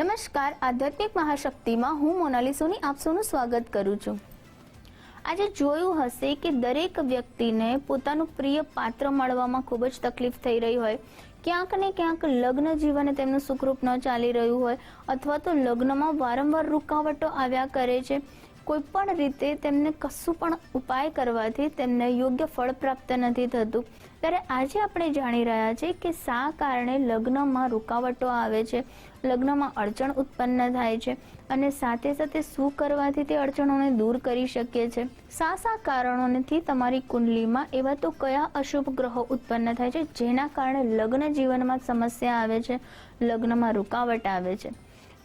નમસ્કાર, આધ્યાત્મિક મહાશક્તિમાં હું મોનાલી સોની આપ સૌનું સ્વાગત કરું છું. આજે જોયું હશે કે દરેક વ્યક્તિને પોતાનું પ્રિય પાત્ર મળવામાં ખૂબ જ તકલીફ થઈ રહી હોય. ક્યાંક ને ક્યાંક લગ્ન જીવન તેમનું સુખરૂપ ન ચાલી રહ્યું હોય અથવા તો લગ્નમાં વારંવાર રૂકાવટો આવ્યા કરે છે. કોઈ પણ રીતે તેમને કશું પણ ઉપાય કરવાથી તેમને યોગ્ય ફળ પ્રાપ્ત નથી થતું. ત્યારે આજે આપણે જાણી રહ્યા છીએ કે શા કારણે લગ્નમાં રૂકાવટો આવે છે, લગ્નમાં અડચણ ઉત્પન્ન થાય છે અને સાથે સાથે શું કરવાથી તે અડચણોને દૂર કરી શકીએ છે? શા શા કારણોથી તમારી કુંડલીમાં એવા તો કયા અશુભ ગ્રહો ઉત્પન્ન થાય છે જેના કારણે લગ્ન જીવનમાં સમસ્યા આવે છે, લગ્નમાં રૂકાવટ આવે છે?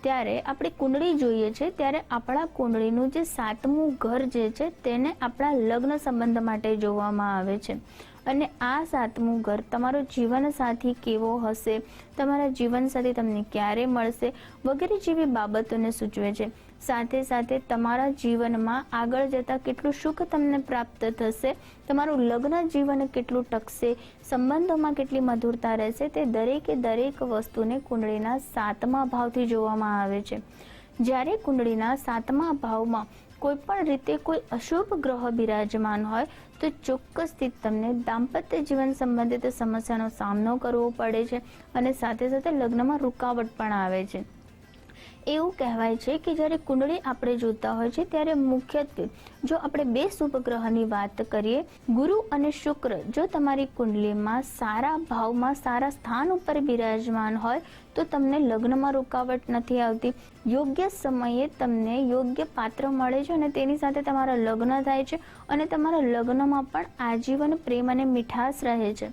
ત્યારે આપણે કુંડળી જોઈએ છે, ત્યારે આપણા કુંડળીનું જે સાતમું ઘર જે છે, તેને આપણા લગ્ન સંબંધ માટે જોવામાં આવે છે. અને આ સાતમું ઘર તમારો જીવનસાથી કેવો હશે? તમારા જીવનસાથી તમને ક્યારે મળશે? વગેરે જેવી બાબતોને સૂચવે છે. સાથે સાથે તમારા જીવનમાં આગળ જતાં કેટલું સુખ તમને પ્રાપ્ત થશે, તમારું લગ્ન જીવન કેટલું ટકશે, સંબંધોમાં કેટલી મધુરતા રહેશે, તે દરેકે દરેક વસ્તુને કુંડળીના સાતમા ભાવથી જોવામાં આવે છે. જ્યારે કુંડળીના સાતમા ભાવમાં કોઈ પણ રીતે કોઈ અશુભ ગ્રહ બિરાજમાન હોય, તો ચોક્કસથી તમને દાંપત્ય જીવન સંબંધિત સમસ્યાનો સામનો કરવો પડે છે અને સાથે સાથે લગ્નમાં રૂકાવટ પણ આવે છે. એવું કહેવાય છે કે જ્યારે કુંડળી આપણે જોતા હોય છે, ત્યારે મુખ્યત્વે જો આપણે બે શુભ વાત કરીએ, ગુરુ અને શુક્ર જો તમારી કુંડલીમાં સારા ભાવમાં સારા સ્થાન ઉપર બિરાજમાન હોય, તો તમને લગ્નમાં રોકાવટ નથી આવતી. યોગ્ય સમયે તમને યોગ્ય પાત્ર મળે છે અને તેની સાથે તમારા લગ્ન થાય છે અને તમારા લગ્નમાં પણ આજીવન પ્રેમ અને મીઠાશ રહે છે.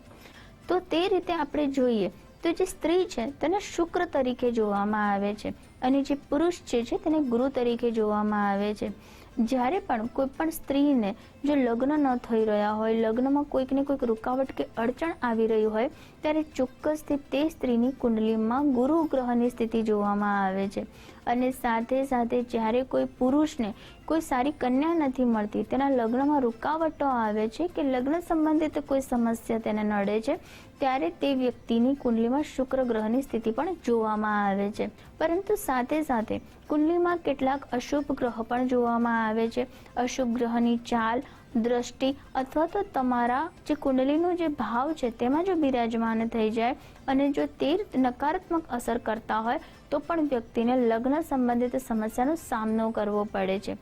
તો તે રીતે આપણે જોઈએ તો જે સ્ત્રી છે, તેને શુક્ર તરીકે જોવામાં આવે છે. અને જે પુરુષ જે છે તેને ગુરુ તરીકે જોવામાં આવે છે. જ્યારે પણ કોઈ પણ સ્ત્રીને જો લગ્ન ન થઈ રહ્યા હોય, લગ્નમાં કોઈકને કોઈક રૂકાવટ કે અડચણ આવી રહી હોય, ત્યારે ચોક્કસથી તે સ્ત્રીની કુંડલીમાં ગુરુ ગ્રહની સ્થિતિ જોવામાં આવે છે. અને સાથે સાથે જ્યારે કોઈ પુરુષને કોઈ સારી કન્યા નથી મળતી, તેના લગ્નમાં રૂકાવટો આવે છે કે લગ્ન સંબંધિત કોઈ સમસ્યા તેને નડે છે ત્યારે તે વ્યક્તિની કુંડલીમાં શુક્ર ગ્રહની સ્થિતિ પણ જોવામાં આવે છે. પરંતુ સાથે સાથે કુંડલીમાં કેટલાક અશુભ ગ્રહ પણ જોવામાં આવે છે. અશુભ ગ્રહની ચાલ, દ્રષ્ટિ અથવા તો તમારા જે કુંડલીનો જે ભાવ છે તેમાં જો બિરાજમાન થઈ જાય અને જો તે નકારાત્મક અસર કરતા હોય તો પણ વ્યક્તિને લગ્ન સંબંધિત સમસ્યાનો સામનો કરવો પડે છે.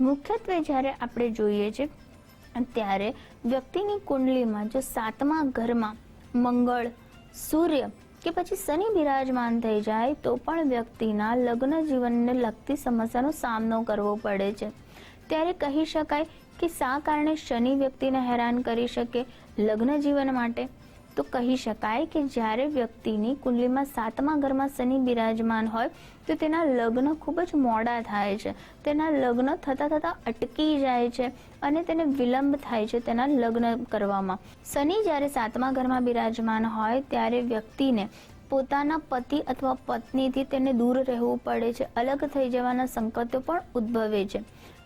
મુખ્યત્વે જ્યારે આપણે જોઈએ છે, ત્યારે વ્યક્તિની કુંડલીમાં જો સાતમા ઘરમાં મંગળ, સૂર્ય કે પછી શનિ બિરાજમાન થઈ જાય તો પણ વ્યક્તિના લગ્ન જીવનને લગતી સમસ્યાનો સામનો કરવો પડે છે. ત્યારે કહી શકાય કે શા કારણે શનિ વ્યક્તિને હેરાન કરી શકે? લગ્ન જીવન માટે તો કહી શકાય કે જ્યારે વ્યક્તિની કુંડલીમાં સાતમા ઘરમાં શનિ બિરાજમાન હોય, તો તેના લગ્ન ખૂબ જ મોડા થાય છે. તેના લગ્ન થતાં થતાં અટકી જાય છે અને તેને વિલંબ થાય છે તેના લગ્ન કરવામાં. શનિ જ્યારે સાતમા ઘરમાં બિરાજમાન હોય, ત્યારે વ્યક્તિને પોતાના પતિ અથવા પત્નીથી તેને દૂર રહેવું પડે છે. અલગ થઈ જવાના સંકટો પણ ઉદ્ભવે છે.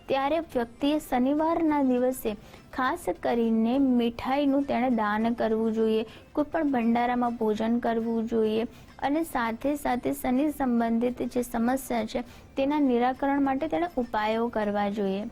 ત્યારે વ્યક્તિએ શનિવારના દિવસે ખાસ કરીને મીઠાઈનું તેણે દાન કરવું જોઈએ, કોઈ પણ ભંડારામાં ભોજન કરવું જોઈએ અને સાથે સાથે શનિ સંબંધિત જે સમસ્યા છે તેના નિરાકરણ માટે તેણે ઉપાયો કરવા જોઈએ.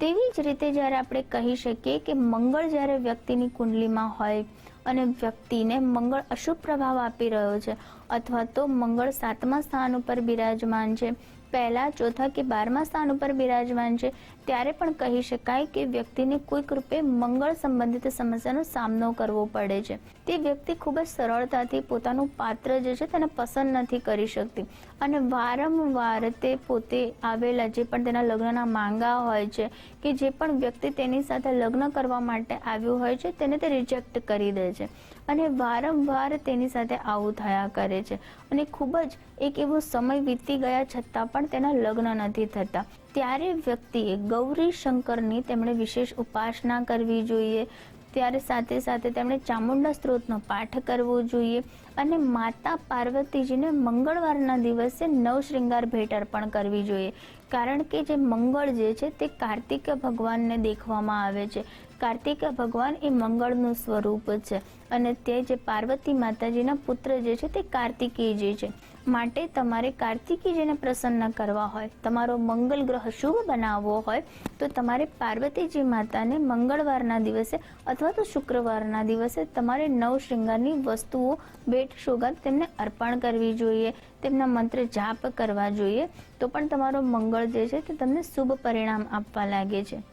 તેવી જ રીતે જ્યારે આપણે કહી શકીએ કે મંગળ જ્યારે વ્યક્તિની કુંડલીમાં હોય અને વ્યક્તિને મંગળ અશુભ પ્રભાવ આપી રહ્યો છે અથવા તો મંગળ સાતમા સ્થાન ઉપર બિરાજમાન છે પહેલા ચોથા કે બારમા સ્થાન ઉપર બિરાજમાન છે, ત્યારે પણ કહી શકાય કે વ્યક્તિને કોઈક રૂપે મંગળ સંબંધિત સમસ્યાનો સામનો કરવો પડે છે. તે વ્યક્તિ ખૂબ જ સરળતાથી પોતાનું પાત્ર જે છે તેને પસંદ નથી કરી શકતી અને વારંવાર તે પોતે આવેલા જે પણ તેના લગ્નના માંગા હોય છે કે જે પણ વ્યક્તિ તેની સાથે લગ્ન કરવા માટે આવ્યું હોય છે, તેને તે રિજેક્ટ કરી દે છે. અને વારંવાર તેની સાથે આવું થયા કરે છે. અને ખૂબ જ એક એવો સમય વીતી ગયા છતાં પણ તેના લગ્ન નથી થતા. ત્યારે વ્યક્તિએ ગૌરી શંકરની તેમણે વિશેષ ઉપાસના કરવી જોઈએ. ત્યારે સાથે સાથે તેમણે ચામુંડા સ્ત્રોતનો પાઠ કરવો જોઈએ અને માતા પાર્વતીજીને મંગળવારના દિવસે નવ શૃંગાર ભેટ અર્પણ કરવી જોઈએ. કારણ કે જે મંગળ જે છે તે કાર્તિક ભગવાનને દેખવામાં આવે છે. કાર્તિક ભગવાન એ મંગળનું સ્વરૂપ છે અને તે જે પાર્વતી માતાજીના પુત્ર જે છે તે કાર્તિકેયજી છે. માટે તમારે કાર્તિકીજીને પ્રસન્ન કરવા હોય, તમારો મંગલ ગ્રહ શુભ બનાવવો હોય, તો તમારે પાર્વતીજી માતાને મંગળવારના દિવસે અથવા તો શુક્રવારના દિવસે તમારે નવ શૃંગારની વસ્તુઓ ભેટ સોગાદ તેમને અર્પણ કરવી જોઈએ, તેમના મંત્ર જાપ કરવા જોઈએ, તો પણ તમારો મંગળ જે છે તે તમને શુભ પરિણામ આપવા લાગે છે.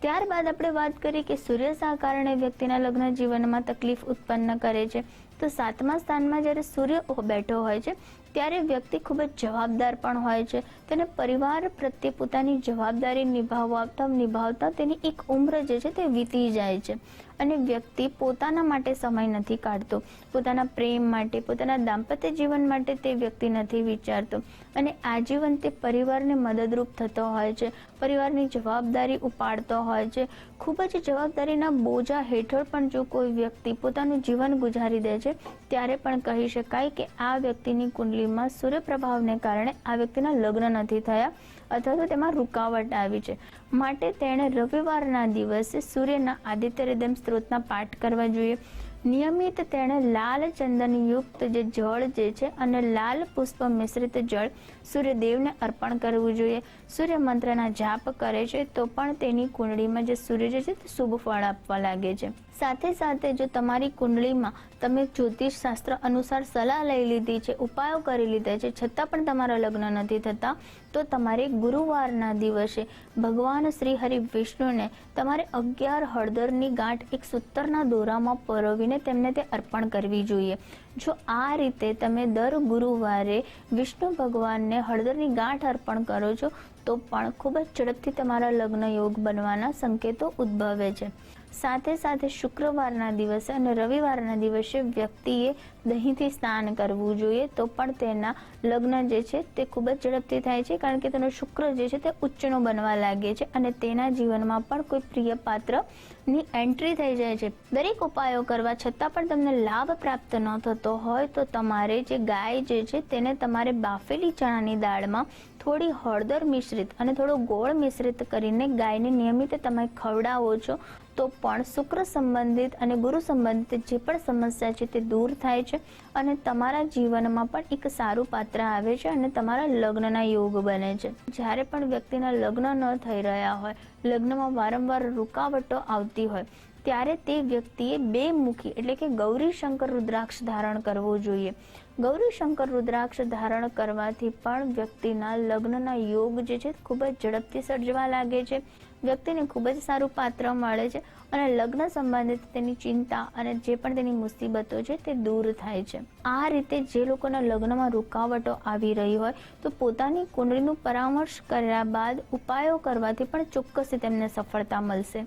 ત્યારબાદ આપણે વાત કરીએ કે સૂર્ય કારણે વ્યક્તિના લગ્ન જીવનમાં તકલીફ ઉત્પન્ન કરે છે. તો સાતમા સ્થાનમાં જ્યારે સૂર્ય બેઠો હોય છે ત્યારે વ્યક્તિ ખૂબ જ જવાબદાર પણ હોય છે. તેને પરિવાર પ્રત્યે પોતાની જવાબદારી નિભાવતા નિભાવતા તેની એક ઉંમર જે છે તે વીતી જાય છે. અને વ્યક્તિ પોતાના માટે સમય નથી કાઢતો. પોતાના પ્રેમ માટે, પોતાના દાંપત્ય જીવન માટે તે વ્યક્તિ નથી વિચારતો. અને આજીવન તે પરિવારને મદદરૂપ થતો હોય છે. પરિવારની જવાબદારી ઉપાડતો હોય છે. ખૂબ જ જવાબદારીના બોજા હેઠળ પણ જો કોઈ વ્યક્તિ પોતાનું જીવન ગુજારી દે છે, ત્યારે પણ કહી શકાય કે આ વ્યક્તિની કુંડલીમાં સૂર્યપ્રભાવને કારણે આ વ્યક્તિના લગ્ન નથી થયા અથવા તો તેમાં રૂકાવટ આવી છે. માટે તેણે રવિવારના દિવસે સૂર્યના આદિત્ય રિદમ સ્ત્રોતના પાઠ કરવા જોઈએ. નિયમિત તેણે લાલ ચંદનયુક્ત જે જળ જે છે અને લાલ પુષ્પ મિશ્રિત જળ સૂર્યદેવને અર્પણ કરવું જોઈએ. સૂર્ય મંત્રના જાપ કરે છે તો પણ તેની કુંડળીમાં જે સૂર્ય જે છે તે શુભ ફળ આપવા લાગે છે. સાથે સાથે જો તમારી કુંડળીમાં તમે જ્યોતિષ શાસ્ત્ર અનુસાર સલાહ લઈ લીધી છે, ઉપાયો કરી લીધા છે, છતાં પણ તમારા લગ્ન નથી થતા, તો તમારે ગુરુવારના દિવસે ભગવાન શ્રી હરિ વિષ્ણુને તમારે અગિયાર હળદરની ગાંઠ એક સૂતરના દોરામાં પરોવીને તેમને તે અર્પણ કરવી જોઈએ. જો આ રીતે તમે દર ગુરુવારે વિષ્ણુ ભગવાનને હળદરની ગાંઠ અર્પણ કરો છો, તો પણ ખૂબ જ ઝડપથી તમારા લગ્ન યોગ બનવાના સંકેતો ઉદ્ભવે છે. સાથે સાથે શુક્રવારના દિવસે અને રવિવારના દિવસે વ્યક્તિએ દહીંથી સ્નાન કરવું જોઈએ. તો પણ તેના લગ્ન જે છે તે ખૂબ જ ઝડપથી થાય છે, કારણ કે તેનો શુક્ર જે છે તે ઉચ્ચનો બનવા લાગે છે અને તેના જીવનમાં પણ કોઈ પ્રિય પાત્રની એન્ટ્રી થઈ જાય છે. દરેક ઉપાયો કરવા છતાં પણ તમને લાભ પ્રાપ્ત ન થતો હોય તો તમારે જે ગાય જે છે તેને તમારે બાફેલી ચણાની દાળમાં થોડી હળદર મિશ્રિત અને થોડો ગોળ મિશ્રિત કરીને ગાયને નિયમિત તમે ખવડાવો છો, તો પણ શુક્ર સંબંધિત અને ગુરુ સંબંધિત જે પણ સમસ્યા છે તે દૂર થાય છે અને તમારા જીવનમાં પણ એક સારું પાત્ર આવે છે અને તમારા લગ્નના યોગ બને છે. જ્યારે પણ વ્યક્તિના લગ્ન ન થઈ રહ્યા હોય, લગ્નમાં વારંવાર રૂકાવટો આવતી હોય ત્યારે તે વ્યક્તિએ બે મુખી, એટલે કે ગૌરી શંકર રુદ્રાક્ષ ધારણ કરવો જોઈએ. ગૌરી શંકર રુદ્રાક્ષ ધારણ કરવાથી પણ વ્યક્તિના લગ્નના યોગ જે છે, ખૂબ જ ઝડપથી સર્જવા લાગે છે. વ્યક્તિને ખૂબ જ સારું પાત્ર મળે છે અને લગ્ન સંબંધિત તેની ચિંતા અને જે પણ તેની મુસીબતો છે તે દૂર થાય છે. આ રીતે જે લોકોના લગ્નમાં રૂકાવટો આવી રહી હોય, તો પોતાની કુંડળીનું પરામર્શ કર્યા બાદ ઉપાયો કરવાથી પણ ચોક્કસથી તેમને સફળતા મળશે.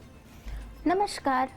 નમસ્કાર